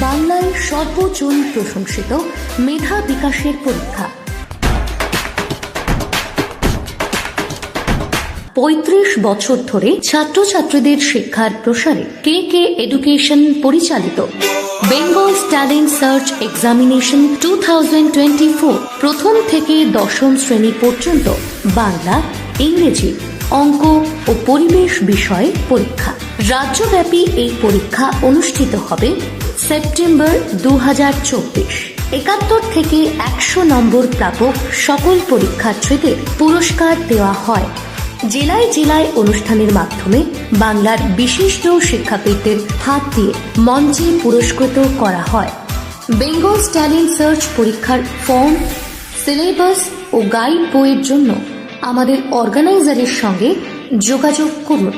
বাংলায় সর্বজন প্রশংসিত মেধা বিকাশের পরীক্ষা। পঁয়ত্রিশ বছর ধরে ছাত্রছাত্রীদের শিক্ষার প্রসারে কে কে এডুকেশন পরিচালিত? Bengal talent search examination two প্রথম থেকে দশম শ্রেণি পর্যন্ত বাংলা, ইংরেজি, অঙ্ক ও পরিবেশ বিষয়ে পরীক্ষা। রাজ্যব্যাপী এই পরীক্ষা অনুষ্ঠিত হবে সেপ্টেম্বর দু একাত্তর থেকে একশো নম্বর প্রাপক সকল পরীক্ষার্থীদের পুরস্কার দেওয়া হয়। জেলায় জেলায় অনুষ্ঠানের মাধ্যমে বাংলার বিশিষ্ট শিক্ষাবিদদের হাত দিয়ে মঞ্চে পুরস্কৃত করা হয়। বেঙ্গল ট্যালেন্ট সার্চ পরীক্ষার ফর্ম, সিলেবাস ও গাইড বইয়ের জন্য আমাদের অর্গানাইজারের সঙ্গে যোগাযোগ করুন।